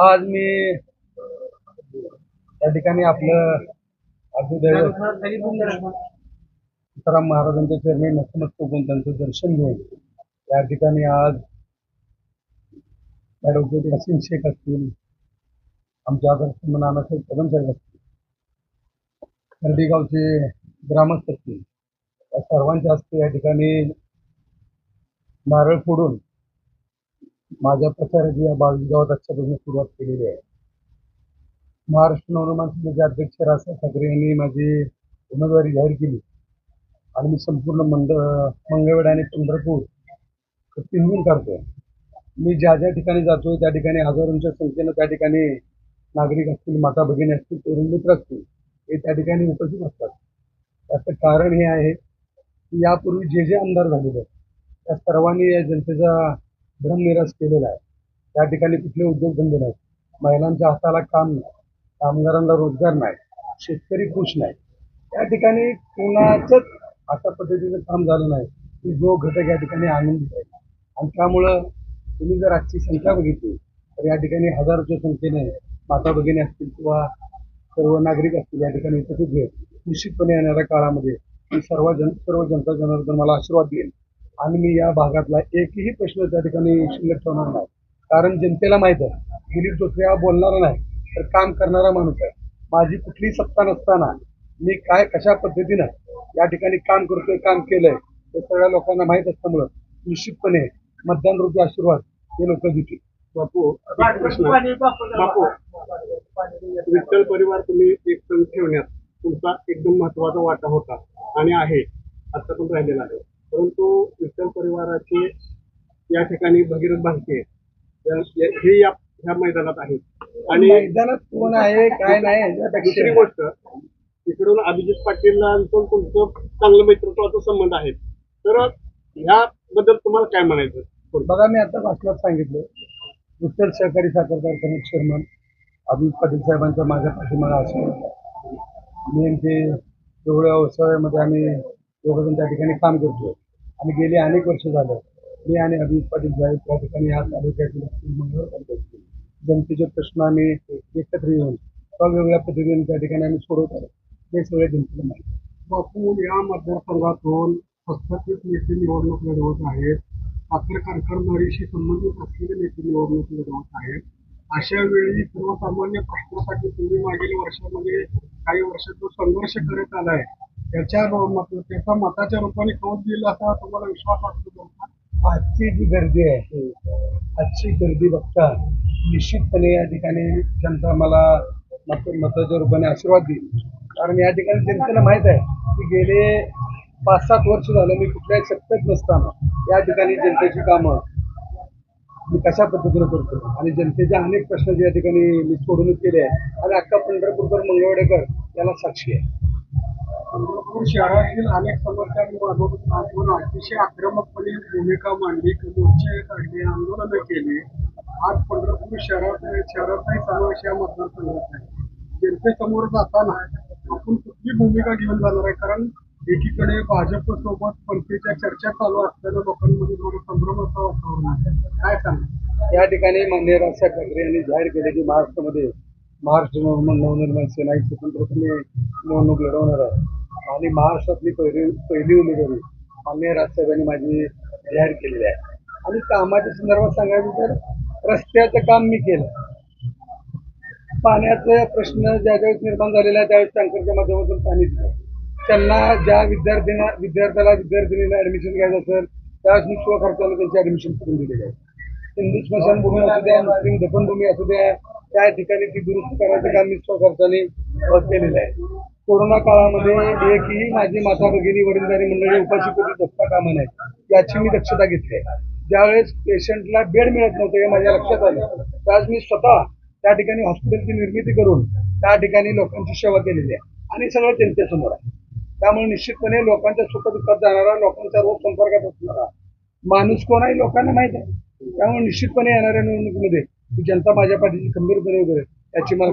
आज मी या ठिकाणी आपलं आदिदैवत सीताराम महाराजांच्या चरणी नतमस्तक होऊन त्यांचं दर्शन घेऊन या ठिकाणी आज ॲडव्होकेट वसीम शेख असतील आमच्या आदर्श नानासाहेब कदम साहेब असतील खर्डीगावचे ग्रामस्थ असतील या सर्वांच्या हस्ते या ठिकाणी नारळ फोडून माझ्या प्रचाराची या बावीस गावात आजच्यापासून सुरुवात केलेली आहे. महाराष्ट्र नवनिर्माण सेनेचे अध्यक्ष राजसाहेब ठाकरे यांनी माझी उमेदवारी जाहीर केली. आणि मी संपूर्ण मंड मंगळवेढ आणि पंढरपूर पिंजून करतोय मी ज्या ज्या ठिकाणी जातोय त्या ठिकाणी हजारोंच्या संख्येनं त्या ठिकाणी नागरिक असतील माता भगिनी असतील तरुण मित्र असतील हे त्या ठिकाणी उपस्थित असतात. त्याचं कारण हे आहे की यापूर्वी जे जे आमदार झालेले त्या सर्वांनी या जनतेचा भ्रमनिराश केलेला आहे. त्या ठिकाणी कुठले उद्योगधंदे नाहीत. महिलांच्या हाताला काम नाही. कामगारांना रोजगार नाही. शेतकरी खुश नाही. त्या ठिकाणी कुणाचंच अशा पद्धतीचं काम झालं नाही की जो घटक या ठिकाणी आनंदित आहे. आणि त्यामुळं तुम्ही जर आजची संख्या बघितली तर या ठिकाणी हजारोच्या संख्येने माता भगिनी असतील किंवा सर्व नागरिक असतील या ठिकाणी उपस्थित घेत निश्चितपणे येणाऱ्या काळामध्ये मी सर्व जन सर्व जनता जनार्दन मला आशीर्वाद देईल. आणि मी या भागातला एकही प्रश्न त्या ठिकाणी शिल्लक ठेवणार नाही. कारण जनतेला माहीत आहे दिलीप जोत्रे हा बोलणारा नाही तर काम करणारा माणूस आहे. माझी कुठलीही सत्ता नसताना मी काय कशा पद्धतीनं या ठिकाणी काम करतोय काम केलंय हे सगळ्या लोकांना माहीत असल्यामुळं निश्चितपणे मतदान रूपी आशीर्वाद हे लोक देतील. बापू प्रश्न. बापू विठ्ठल परिवार तुम्ही एक ठेवण्यात तुमचा एकदम महत्त्वाचा वाटा होता आणि आहे आता पण राहिलेला आहे. परंतु विठ्ठल परिवाराचे या ठिकाणी भगीरथ भालके हे या ह्या मैदानात आहेत. आणि मैदानात कोण आहे काय नाही दुसरी गोष्ट इकडून अभिजित पाटीलांचं तुमचं चांगलं मैत्रित्वाचा संबंध आहे तर ह्याबद्दल तुम्हाला काय म्हणायचं? बघा मी आता भाषणात सांगितलं. विठ्ठल सहकारी साखर कारखान्याचे चेअरमन अभिजित पाटील साहेबांचा माझ्या पाठीमागा मी यांचे एवढ्या व्यवसायामध्ये आम्ही दोघंजण त्या ठिकाणी काम करतोय. आणि गेली अनेक वर्ष झालं. मी आणि अभिजित पाटील साहेब त्या ठिकाणी या तालुक्यातील असतील, मंगळवार जनतेचे प्रश्न आम्ही एकत्र येऊन वेगवेगळ्या पद्धतीने त्या ठिकाणी आम्ही सोडवत आहोत हे सगळे जनतेला माहिती बापू या मतदारसंघातून हस्तक्षेप नेते निवडणूक लढवत आहेत. साखर कारखानदारीशी संबंधित असलेले नेते निवडणूक लढवत आहेत. अशा वेळी सर्वसामान्य प्रश्नासाठी तुम्ही मागील वर्षामध्ये काही वर्षातून संघर्ष करत आलाय त्याच्या रो- मत- त्याचा मताच्या रूपाने कौल दिला असा तुम्हाला विश्वास वाटतो का? आजची जी गर्दी आहे आजची गर्दी बघता निश्चितपणे या ठिकाणी जनता मला मत मताच्या रूपाने आशीर्वाद देईल. कारण या ठिकाणी जनतेला माहीत आहे की गेले पाच सात वर्ष झालं मी कुठल्याही सत्तेत नसताना या ठिकाणी जनतेची कामं मी कशा पद्धतीनं करतो? आणि जनतेचे अनेक प्रश्न जे या ठिकाणी मी सोडूनच केले आहे आणि अख्खा पंढरपूरकर मंगळवेडेकर याला साक्षी आहे. नागपूर शहरातील अनेक समस्यांबाबत आपण अतिशय आक्रमकपणे भूमिका मांडली. मोर्चे काढले आंदोलनं केले. आज पंढरपूर शहरात शहराचाही समावेश या मतदारसंघात आहे जनतेसमोर जाताना आपण कुठली भूमिका घेऊन जाणार आहे? कारण एकीकडे भाजप सोबत पंथीच्या चर्चा चालू असताना लोकांमध्ये थोडं संभ्रमाचं वातावरण आहे. काय सांगा या ठिकाणी मान्य राजसाहेब ठाकरे यांनी जाहीर केले की महाराष्ट्रामध्ये महाराष्ट्र नवनिर्माण नवनिर्माण सेना ही स्वतंत्रपणे निवडणूक लढवणार आहे. आणि महाराष्ट्रातली पहिली पहिली उमेदवारी मान्य राजसाहेबांनी माझी जाहीर केलेली आहे. आणि कामाच्या संदर्भात सांगायचं तर रस्त्याचं काम मी केलं. पाण्याचा प्रश्न ज्या ज्यावेळेस निर्माण झालेला आहे त्यावेळेस टँकरच्या माध्यमातून पाणी दिलं. त्यांना ज्या विद्यार्थ्यांना विद्यार्थ्याला विद्यार्थिनीला ऍडमिशन घ्यायचं असेल त्यावेळेस मी स्वखर्चाने त्यांची ऍडमिशन करून दिलेली आहे. हिंदू स्मशानभूमी असू द्या मुस्लिम दफनभूमी असू द्या त्या ठिकाणी ती दुरुस्त करायचं काम मी स्वखर्चाने केलेलं आहे. कोरोना काळामध्ये एकही माझी माता भगिनी वडीलधारी मंडळी उपाशी पोटी जगता कामा नाही याची मी दक्षता घेतली आहे. ज्यावेळेस पेशंटला बेड मिळत नव्हतं हे माझ्या लक्षात आलं. त्यावेळेस मी स्वतः त्या ठिकाणी हॉस्पिटलची निर्मिती करून त्या ठिकाणी लोकांची सेवा केलेली आहे आणि सगळं जनतेसमोर आहे. त्यामुळे निश्चितपणे लोकांच्या सुखदुःखात जाणारा लोकांच्या रोज संपर्कात असणारा माणूस कोण आहे लोकांना माहीत आहे. त्यामुळे निश्चितपणे येणाऱ्या निवडणुकीमध्ये जनता माझ्या पाठीची खंबीरपणे वगैरे याची मला